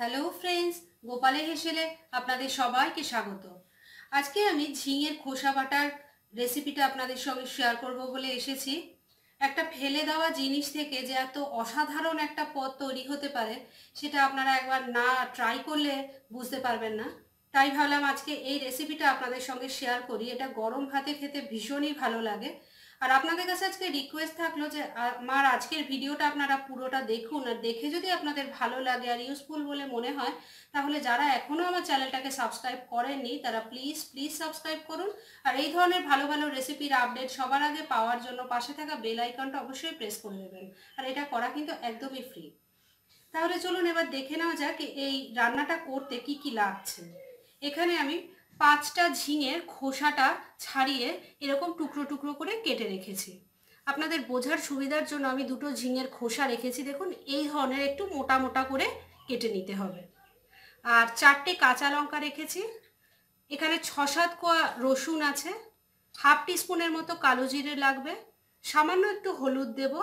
Hello friends গোপালে হেসেলে আপনাদের সবাইকে স্বাগত। আজকে আমি ঝিঙের খোসা বাটার রেসিপিটা আপনাদের সঙ্গে শেয়ার করব বলে এসেছি। একটা ফেলে দেওয়া জিনিস থেকে যে এত অসাধারণ একটা পদ তৈরি হতে পারে, সেটা আপনারা একবার না ট্রাই করলে বুঝতে পারবেন না। তাই ভাবলাম আজকে এই রেসিপিটা আপনাদের সঙ্গে শেয়ার করি। এটা গরম ভাতে খেতে ভীষণই ভালো লাগে। আর আপনাদের কাছে আজকে রিকোয়েস্ট থাকল যে আমার আজকের ভিডিওটা আপনারা পুরোটা দেখুন আর দেখে যদি আপনাদের ভালো লাগে আর ইউজফুল বলে মনে হয়, তাহলে যারা এখনও আমার চ্যানেলটাকে সাবস্ক্রাইব করেননি, তারা প্লিজ প্লিজ সাবস্ক্রাইব করুন। আর এই ধরনের ভালো ভালো রেসিপির আপডেট সবার আগে পাওয়ার জন্য পাশে থাকা বেল আইকনটা অবশ্যই প্রেস করে দেবেন আর এটা করা কিন্তু একদমই ফ্রি তাহলে চলুন এবার দেখে নেওয়া যাক এই রান্নাটা করতে কি কি লাগছে। এখানে আমি পাঁচটা ঝিঙের খোসাটা ছাড়িয়ে এরকম টুকরো টুকরো করে কেটে রেখেছি। আপনাদের বোঝার সুবিধার জন্য আমি দুটো ঝিঙের খোসা রেখেছি। দেখুন, এই ধরনের একটু মোটা মোটা করে কেটে নিতে হবে। আর চারটে কাঁচা লঙ্কা রেখেছি। এখানে ছ সাত কোয়া রসুন আছে। হাফ টিস্পুনের মতো কালো জিরে লাগবে। সামান্য একটু হলুদ দেব।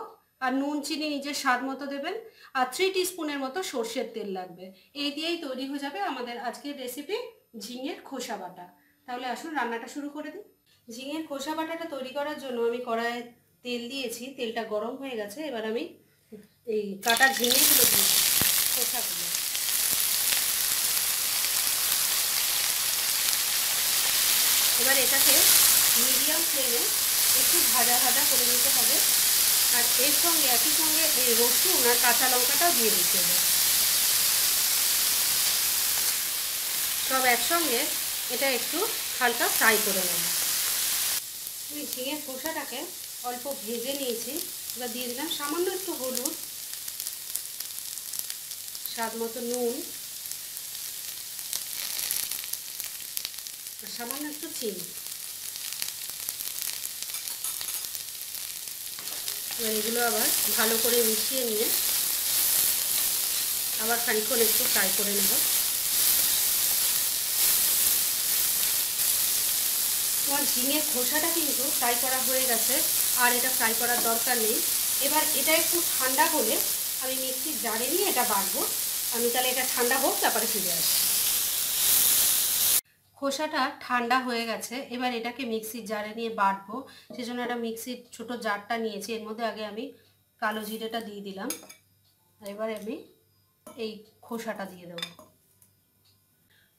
আর নুন, চিনি নিজের স্বাদ মতো দেবেন আর থ্রি টিস্পুনের মতো সর্ষের তেল লাগবে। এই দিয়েই তৈরি হয়ে যাবে আমাদের আজকের রেসিপি ঝিঙের খোসা বাটা। তাহলে আসুন রান্নাটা শুরু করে দিই। ঝিঙের খোসা বাটাটা তৈরি করার জন্য আমি কড়াইয়ে তেল দিয়েছি, তেলটা গরম হয়ে গেছে, এবার আমি এই কাটা ঝিঙেগুলো দিই খোসাগুলো। এবার এটাকে মিডিয়াম ফ্লেমে একটু ভাজা ভাজা করে নিতে হবে। আর এর সঙ্গে একই সঙ্গে এই রসুন আর কাঁচা লঙ্কাটাও দিয়ে দিতে হবে। সব একসঙ্গে এটা একটু হালকা ফ্রাই করে নেব। আমি ঝিঙের খোসাটাকে অল্প ভেজে নিয়েছি। এবার দিয়ে দিলাম সামান্য একটু হলুদ, স্বাদ মতো নুন, আর সামান্য একটু চিনি। এবার এগুলো আবার ভালো করে মিশিয়ে নিয়ে আবার খানিক্ষণ একটু ফ্রাই করে নেব। তোমার ঝিঙের খোসাটা কিন্তু ফ্রাই করা হয়ে গেছে, আর এটা ফ্রাই করার দরকার নেই। এবার এটা একটু ঠান্ডা হলে আমি মিক্সির জারে নিয়ে এটা বাটবো। আমি তাহলে এটা ঠান্ডা হোক, তারপরে ফিরে আসি খোসাটা ঠান্ডা হয়ে গেছে। এবার এটাকে মিক্সির জারে নিয়ে বাটবো। সেজন্য একটা মিক্সির ছোট জারটা নিয়েছি। এর মধ্যে আগে আমি কালো জিরেটা দিয়ে দিলাম। এবার আমি এই খোসাটা দিয়ে দেবো।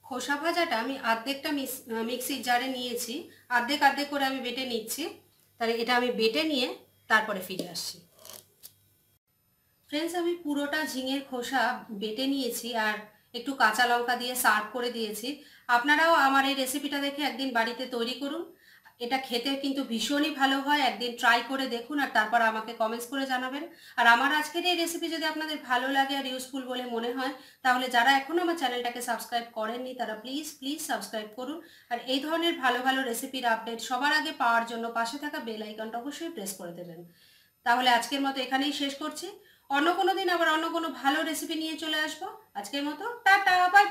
খোসা ভাজাটা আমি আর্ধেকটা মিক্সির জারে নিয়েছি। আর্ধেক আর্ধেক করে আমি বেটে নিচ্ছি। তাহলে এটা আমি বেটে নিয়ে তারপরে ফিরে আসছি। ফ্রেন্ডস, আমি পুরোটা ঝিঙের খোসা বেটে নিয়েছি। আর একটু কাঁচা লঙ্কা দিয়ে সার্ভ করে দিয়েছি। আপনারাও আমার এই রেসিপিটা দেখে একদিন বাড়িতে তৈরি করুন। এটা খেতে কিন্তু ভীষণই ভালো হয়, একদিন ট্রাই করে দেখুন আর তারপর আমাকে কমেন্টস করে জানাবেন। আর আমার আজকের এই রেসিপি যদি আপনাদের ভালো লাগে আর ইউজফুল বলে মনে হয়, তাহলে যারা এখনও আমার চ্যানেলটাকে সাবস্ক্রাইব করেননি, তারা প্লিজ প্লিজ সাবস্ক্রাইব করুন। আর এই ধরনের ভালো ভালো রেসিপির আপডেট সবার আগে পাওয়ার জন্য পাশে থাকা বেল আইকনটা অবশ্যই প্রেস করে দেবেন। তাহলে আজকের মতো এখানেই শেষ করছি। অন্য কোনো দিন আবার অন্য কোনো ভালো রেসিপি নিয়ে চলে আসব। আজকের মতো টাটা বাই